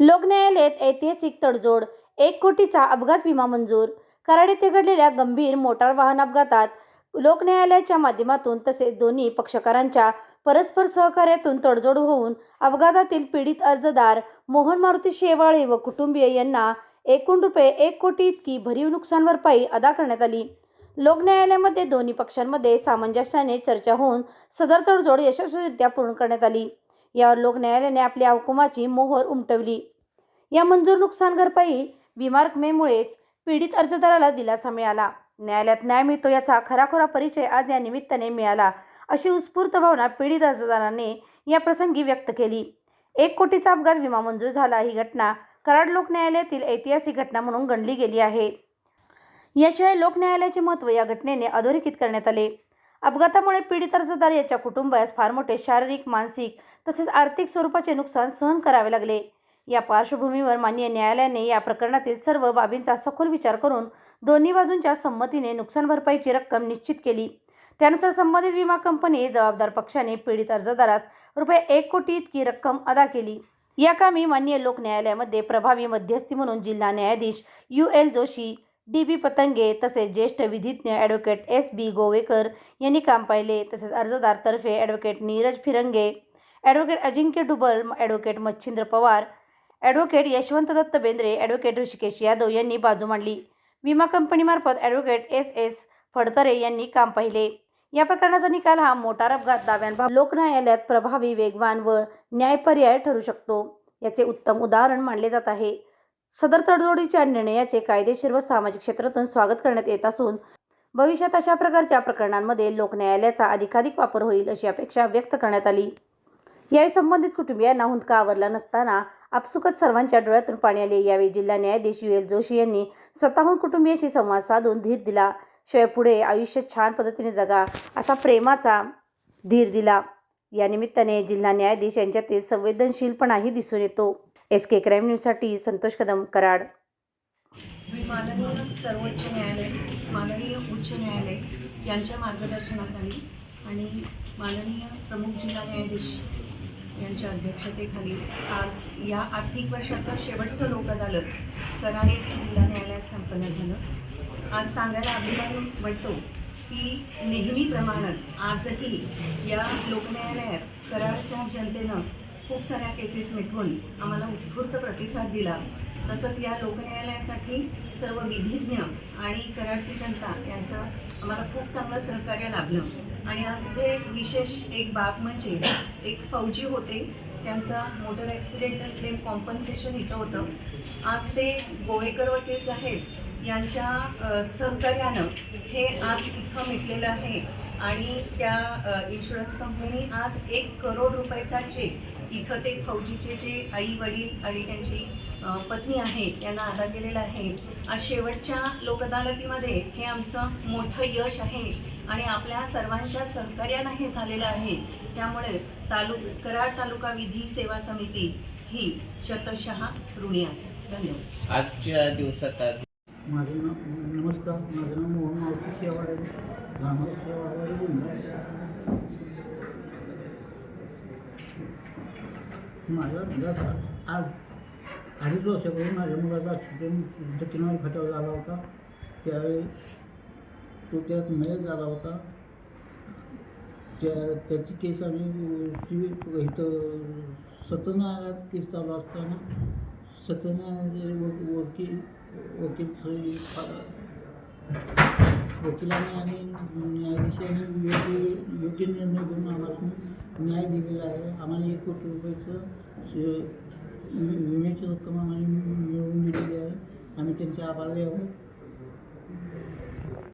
लोकन्यायालयात ऐतिहासिक तडजोड एक कोटीचा अपघात विमा मंजूर कराड येथे घडलेल्या गंभीर मोटार वाहन अपघातात लोकन्यायालयाच्या माध्यमातून तसेच दोन्ही पक्षकारांच्या परस्पर सहकार्यातून तडजोड होऊन अपघातातील पीडित अर्जदार मोहन मारुती शेवाळे व कुटुंबीय यांना एकूण रुपये एक कोटी इतकी भरीव नुकसान भरपाई अदा करण्यात आली. लोकन्यायालयामध्ये दोन्ही पक्षांमध्ये सामंजस्याने चर्चा होऊन सदर तडजोड यशस्वीरित्या पूर्ण करण्यात आली. यावर लोक न्यायालयाने आपल्या अवकुमाची मोहर उमटवली. या मंजूर नुकसान भरपाई विमा रकमेमुळेच पीडित अर्जदाराला दिलासा मिळाला. न्यायालयात न्याय मिळतो याचा खराखोरा परिचय आज या निमित्ताने मिळाला अशी उत्स्फूर्त भावना पीडित अर्जदाराने या प्रसंगी व्यक्त केली. एक कोटीचा अपघात विमा मंजूर झाला ही घटना कराड लोक न्यायालयातील ऐतिहासिक घटना म्हणून गणली गेली आहे. याशिवाय लोक न्यायालयाचे महत्त्व या घटनेने अधोरेखित करण्यात आले. अपघातामुळे पीडित अर्जदार याच्या कुटुंबास फार मोठे शारीरिक मानसिक तसेच आर्थिक स्वरूपाचे नुकसान सहन करावे लागले. या पार्श्वभूमीवर माननीय न्यायालयाने या प्रकरणातील सर्व बाबींचा सखोल विचार करून दोन्ही बाजूंच्या संमतीने नुकसान भरपाईची रक्कम निश्चित केली. त्यानुसार संबंधित विमा कंपनी जबाबदार पक्षाने पीडित अर्जदारास रुपये एक कोटी इतकी रक्कम अदा केली. या कामी माननीय लोक न्यायालयामध्ये प्रभावी मध्यस्थी म्हणून जिल्हा न्यायाधीश U L Joshi D B Patange तसेच ज्येष्ठ विधिज्ञ ॲडव्होकेट एस बी गोवेकर यांनी काम पाहिले. तसेच अर्जदारतर्फे advocate Neeraj Firange advocate Ajinkya Dubal advocate Machhindra Pawar advocate Yashwant Datt Bendre advocate Rushikesh Yadav यांनी बाजू मांडली. विमा कंपनीमार्फत ॲडव्होकेट एस एस फडतरे यांनी काम पाहिले. या प्रकरणाचा निकाल हा मोटार अपघात दाव्यांबाबत लोकन्यायालयात प्रभावी वेगवान व न्यायपर्याय ठरू शकतो. याचे उत्तम उदाहरण मानले जात आहे. सदर तडजोडीच्या निर्णयाचे कायदेशीर व सामाजिक क्षेत्रातून स्वागत करण्यात येत असून भविष्यात अशा प्रकारच्या प्रकरणांमध्ये लोकन्यायालयाचा अधिकाधिक वापर होईल अशी अपेक्षा व्यक्त करण्यात आली. यावेळी संबंधित कुटुंबियांना हुंदका आवरला नसताना आपसुकच सर्वांच्या डोळ्यातून पाणी आले. यावेळी जिल्हा न्यायाधीश यू एल जोशी यांनी स्वतःहून कुटुंबियाशी संवाद साधून धीर दिला. शिवाय पुढे आयुष्य छान पद्धतीने जगा असा प्रेमाचा धीर दिला. या निमित्ताने जिल्हा न्यायाधीश यांच्यातील संवेदनशीलपणाही दिसून येतो. एस के क्राईम न्यूजसाठी संतोष कदम कराड. माननीय सर्वोच्च न्यायालय माननीय उच्च न्यायालय यांच्या मार्गदर्शनाखाली आणि माननीय प्रमुख जिल्हा न्यायाधीश यांच्या अध्यक्षतेखाली आज या आर्थिक वर्षातलं शेवटचं लोक अदालत कराड जिल्हा न्यायालयात संपन्न झालं. आज सांगायला अभिमान वाटतो की नेहमीप्रमाणेच आजही या लोकन्यायालयात कराडच्या जनतेनं खूप साऱ्या केसेस मिटवून आम्हाला उत्स्फूर्त प्रतिसाद दिला. तसंच या लोकन्यायालयासाठी सर्व विधिज्ञ आणि कराडची जनता यांचं आम्हाला खूप चांगलं सहकार्य लाभलं. आणि आज इथे विशेष एक बाब म्हणजे एक फौजी होते. त्यांचा मोटर ॲक्सिडेंटल क्लेम कॉम्पन्सेशन इथं होतं. आज ते गोवेकर वकील साहेब यांच्या सहकार्यानं हे आज इथं मिटलेलं आहे. आणि त्या इन्शुरन्स कंपनी आज एक करोड रुपयाचा चेक इथं ते फौजीचे जे आई वडील आणि त्यांची पत्नी आहे त्यांना आता केलेला आहे. आज शेवटच्या लोकअदालतीमध्ये हे आमचं मोठं यश आहे आणि आपल्या सर्वांच्या सहकार्यानं हे झालेलं आहे. त्यामुळे तालुक कराड तालुका विधी सेवा समिती ही शतशः ऋणी आहे. धन्यवाद. आजच्या दिवसात आज माझं नाव नमस्कार माझं नाव मोहन मावशी शेवाळे. रामदास शेवाळे बोललो माझा मुलाचा आज अडीच वर्षापूर्वी माझ्या मुलाचा ॲक्सिडेंट दक्षिणवाडी फाट्यावर झाला होता. त्यावेळी तो त्यात मयत झाला होता. त्या त्याची केस आम्ही सिव्हिल इथं सत्यनारायणात केस चालू असताना सत्यनारायण व- वकील वकील वकिलाने आणि न्यायाधीशांनी योग्य योग्य निर्णय घेऊन आम्हाला न्याय दिलेला आहे. आम्हाला एक कोटी रुपयाचं विम्याची रक्कम आम्हाला मिळवून दिलेली आहे. आम्ही त्यांचे आभारी आहोत.